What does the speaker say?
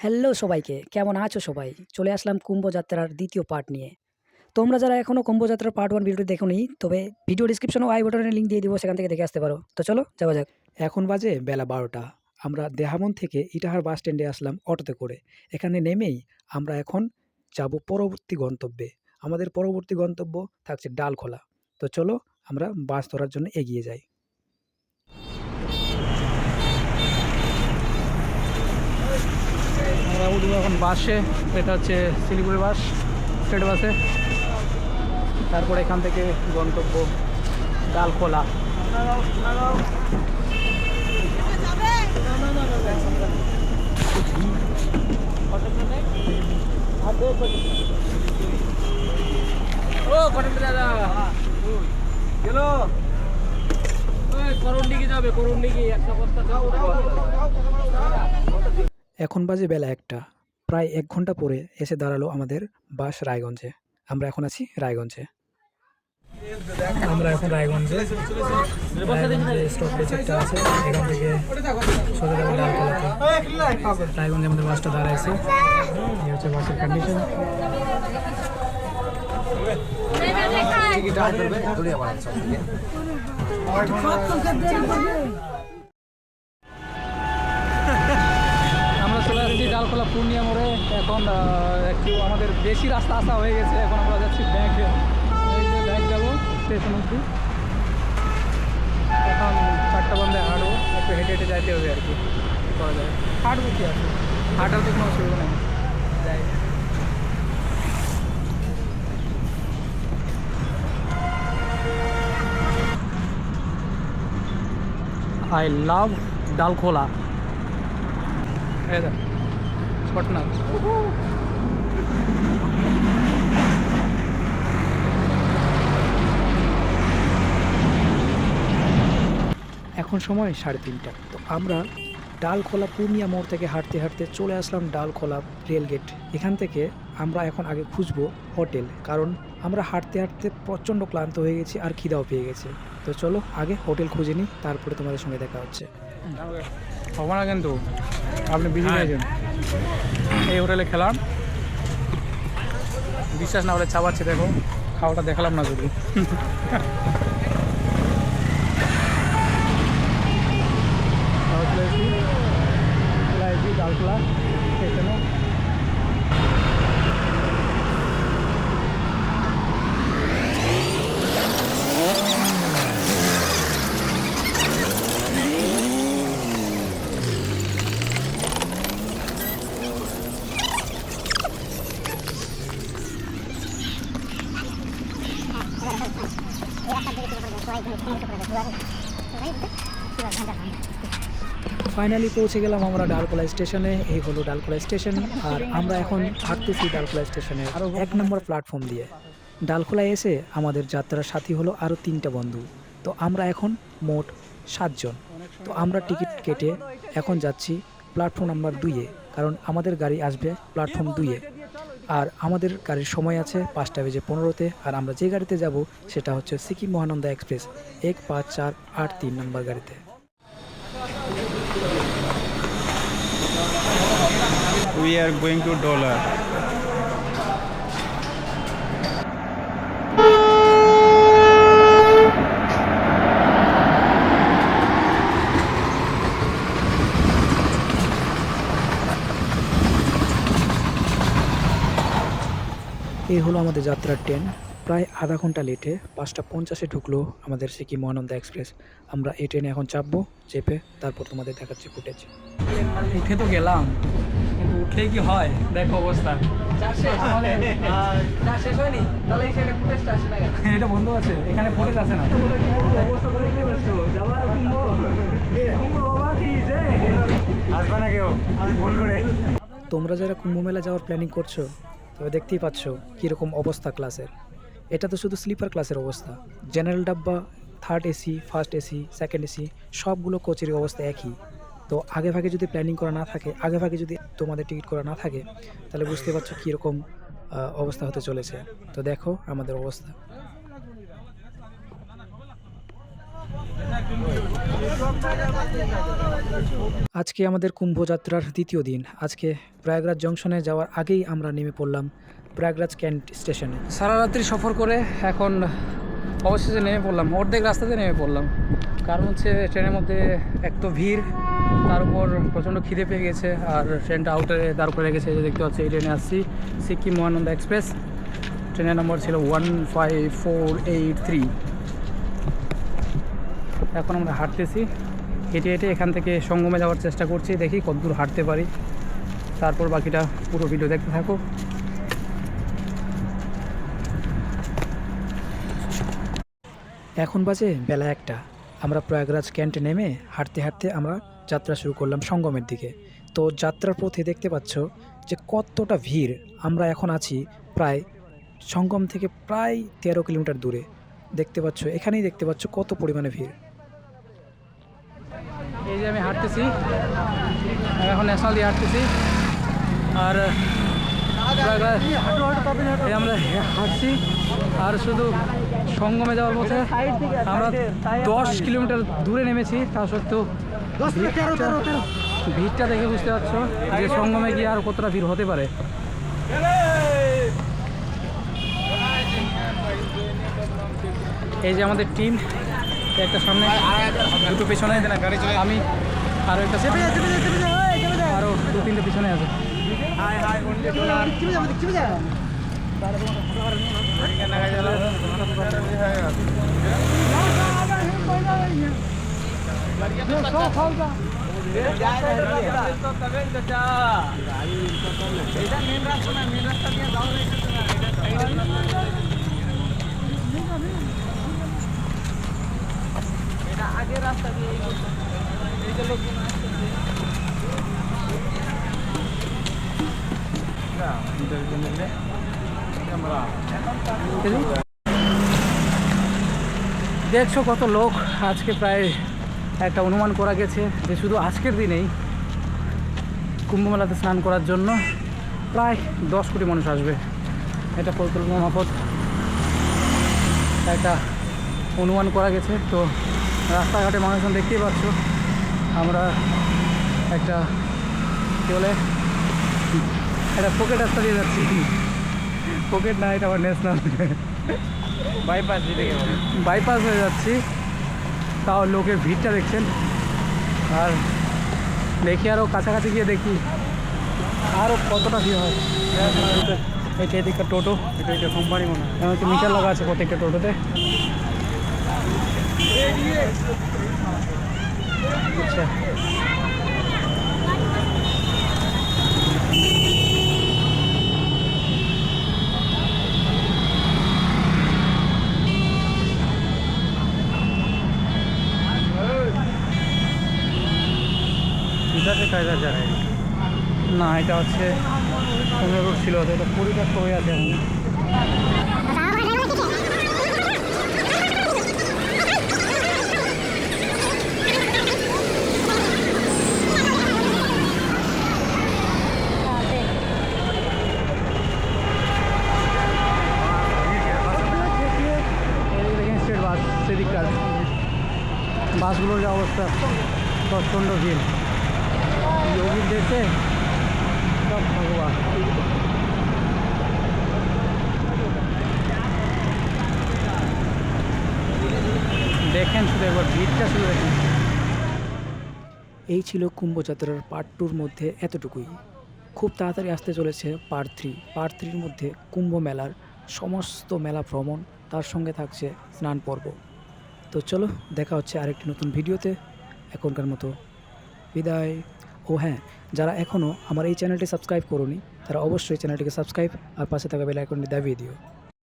Hello সবাইকে, কেমন আছো সবাই? চলে আসলাম কুম্ভযাত্রার দ্বিতীয় পার্ট নিয়ে। তোমরা যারা এখনও কুম্ভযাত্রার পার্ট ওয়ান ভিডিওটি দেখোনি, তবে ভিডিও ডিসক্রিপশনে আই বাটনের লিঙ্ক দিয়ে দিব, সেখান থেকে দেখে আসতে পারো। তো চলো, যাওয়া যাক। এখন বাজে বেলা বারোটা। আমরা দেহামন থেকে ইটাহার বাস স্ট্যান্ডে আসলাম অটোতে করে। এখানে নেমেই আমরা এখন যাব পরবর্তী গন্তব্যে। আমাদের পরবর্তী গন্তব্য থাকছে ডালখোলা। তো চলো, আমরা বাস ধরার জন্য এগিয়ে যাই। আমরা উঠবো এখন বাসে, এটা হচ্ছে শিলিগুড়ি বাস স্টেট বাসে তারপর এখান থেকে গন্তব্য ডালখোলা। ও, কটন দাদা। যাবে, করুন দিকে একটা বস্তা যাও এখন বাজে বেলা একটা। প্রায় এক ঘণ্টা পরে এসে দাঁড়াল আমাদের বাস রায়গঞ্জে। আমরা এখন আছি রায়গঞ্জে। আমরা এখন রায়গঞ্জে। রায়গঞ্জে স্টপেজ একটা আছে। এখান থেকে সোজা যাব ডালতলাতে রায়গঞ্জে আমাদের বাসটা দাঁড়াইছে। এই হচ্ছে বাসের কন্ডিশন আমরা এখন একটু আমাদের বেশি রাস্তা আসা হয়ে গেছে। এখন আমরা যাচ্ছি ব্যাগ ব্যাগ যাব, স্টেশন অব্দি এখন চারটা বন্ধে হাঁটবো, একটু হেঁটে হেঁটে যাইতে হবে আর কি। করা যায়? হাঁটবো কি আছে হাঁটার তো কোনো অসুবিধা নেই। যাই। I love Dalkhola. দেখ। পটনা এখন সময় সাড়ে তিনটা। তো আমরা ডালখোলা পূর্ণিয়া মোড় থেকে হাঁটতে হাঁটতে চলে আসলাম ডালখোলা রেলগেট। এখান থেকে আমরা এখন আগে খুঁজবো হোটেল, কারণ আমরা হাঁটতে হাঁটতে প্রচণ্ড ক্লান্ত হয়ে গেছি আর খিদাও পেয়ে গেছে। তো চলো আগে হোটেল খুঁজে নিই, তারপরে তোমাদের সঙ্গে দেখা হচ্ছে। হবে না কিন্তু আপনি বিজি হয়েছেন এই হোটেলে খেলাম। বিশ্বাস না হলে চাবাচ্ছে দেখো। খাওয়াটা দেখালাম না যদি হোটেলে এসি ফাইনালি পৌঁছে গেলাম আমরা ডালকোলা স্টেশনে এই হলো ডালকোলা স্টেশন আর আমরা এখন হাঁটতেছি ডালকোলা স্টেশনে আরও এক নম্বর প্ল্যাটফর্ম দিয়ে। ডালখোলায় এসে আমাদের যাত্রার সাথী হলো আরও তিনটা বন্ধু। তো আমরা এখন মোট সাতজন। তো আমরা টিকিট কেটে এখন যাচ্ছি প্ল্যাটফর্ম নাম্বার দুইয়ে কারণ আমাদের গাড়ি আসবে প্ল্যাটফর্ম দুইয়ে আর আমাদের গাড়ির সময় আছে পাঁচটা বেজে পনেরোতে, আর আমরা যে গাড়িতে যাব সেটা হচ্ছে সিকিম মহানন্দা এক্সপ্রেস, এক পাঁচ চার আট তিন নম্বর গাড়িতে। We are going to dollar এই হলো আমাদের যাত্রার ট্রেন। প্রায় আধা ঘণ্টা লেটে পাঁচটা পঞ্চাশে ঢুকলো আমাদের সিকিম মহানন্দা এক্সপ্রেস। আমরা এই ট্রেনে এখন চাপবো চেপে তারপর তোমাদের দেখাচ্ছি ফুটেজ। উঠে তো গেলাম কিন্তু উঠলে কি হয়? দেখো অবস্থা। এটা বন্ধ আছে এখানে ফুটেজ আছে না। তোমরা যারা কুম্ভ মেলা যাওয়ার প্ল্যানিং করছ তবে দেখতেই পাচ্ছ কীরকম অবস্থা ক্লাসের। এটা তো শুধু স্লিপার ক্লাসের অবস্থা। জেনারেল ডাব্বা third AC first AC second AC সবগুলো কোচের অবস্থা একই। তো আগে ভাগে যদি প্ল্যানিং করা না থাকে, আগে ভাগে যদি তোমাদের টিকিট করা না থাকে, তাহলে বুঝতে পারছ কীরকম অবস্থা হতে চলেছে। তো দেখো আমাদের অবস্থা। আজকে আমাদের কুম্ভযাত্রার দ্বিতীয় দিন। আজকে প্রয়াগরাজ জংশনে যাওয়ার আগেই আমরা নেমে পড়লাম প্রয়াগরাজ ক্যান্ট স্টেশনে। সারা রাত্রি সফর করে এখন অবশেষে নেমে পড়লাম, অর্ধেক রাস্তাতে নেমে পড়লাম। কারণ হচ্ছে ট্রেনের মধ্যে এক তো ভিড়, তার উপর প্রচণ্ড খিদে পেয়ে গেছে, আর ট্রেনটা আউটারে দাঁড় করে এই যে দেখতে পাচ্ছি, এই ট্রেনে আসছি সিকিম মহানন্দ এক্সপ্রেস। ট্রেনের নম্বর ছিল one five four eight three এখন আমরা হাঁটতেছি। হেঁটে হেঁটে এখান থেকে সঙ্গমে যাওয়ার চেষ্টা করছি, দেখি কতদূর হাঁটতে পারি। তারপর বাকিটা পুরো ভিডিও দেখতে থাকো। এখন বাজে বেলা একটা। আমরা প্রয়াগরাজ ক্যান্টে নেমে হাঁটতে হাঁটতে আমরা যাত্রা শুরু করলাম সঙ্গমের দিকে। তো যাত্রার পথে দেখতে পাচ্ছ যে কতটা ভিড়। আমরা এখন আছি প্রায় সঙ্গম থেকে প্রায় তেরো কিলোমিটার দূরে। দেখতে পাচ্ছ, এখানেই দেখতে পাচ্ছ কত পরিমাণে ভিড়। হাঁটতেছি এখন ন্যাশনাল দিয়ে হাঁটতেছি। আর আমরা হাঁটছি। আর শুধু সঙ্গমে যাওয়ার পথে আমরা দশ কিলোমিটার দূরে নেমেছি, তা সত্ত্বেও ভিড়টা দেখে বুঝতে পারছ যে সঙ্গমে গিয়ে আর কতটা ভিড় হতে পারে। এই যে আমাদের টিম, একটা সামনে, দুটো পেছনে। আমি আরও একটা সামনে। আরও দু তিনটে পিছনে আছে দেখছ কত লোক আজকে প্রায় একটা অনুমান করা গেছে যে শুধু আজকের দিনেই কুম্ভমেলাতে স্নান করার জন্য প্রায় দশ কোটি মানুষ আসবে। এটা পরিকল্পনা মাফত একটা অনুমান করা গেছে। তো রাস্তাঘাটে মানুষজন দেখতেই পাচ্ছ। আমরা একটা কী বলে একটা পকেট রাস্তা দিয়ে যাচ্ছি। পকেট না এটা আমার ন্যাশনাল বাইপাস বাইপাস হয়ে যাচ্ছি। তাও লোকের ভিড়টা দেখছেন। আর দেখি আরও কাছাকাছি গিয়ে দেখি আরও কতটা ভিড় হয়। এটা এদিকটা টোটো। এটা এটা কোম্পানি মনে হয়। মিটার লাগা আছে প্রত্যেকটা টোটোতে। আচ্ছা এটাতে কায়দা যায় না এটা হচ্ছে পনেরো ছিল ওটা পরিত্যক্ত হয়ে আছে এখন। বাসগুলোর যে অবস্থা, প্রচণ্ড ভিড়। যোগীর দেখে সব ভগবান। দেখেন শুধু একবার ভিড়টা শুধু দেখেন। এই ছিল কুম্ভযাত্রার পার্ট টুর মধ্যে এতটুকুই। খুব তাড়াতাড়ি আসতে চলেছে পার্ট থ্রি পার্ট থ্রির মধ্যে কুম্ভ মেলার সমস্ত মেলা ভ্রমণ, তার সঙ্গে থাকছে স্নান পর্ব। তো চলো, দেখা হচ্ছে আরেকটি নতুন ভিডিওতে। এখনকার মতো বিদায়। ও হ্যাঁ যারা এখনও আমার এই চ্যানেলটি সাবস্ক্রাইব করুনি, তারা অবশ্যই চ্যানেলটিকে সাবস্ক্রাইব আর পাশে থাকা বেল আইকনটি দাবিয়ে দিও।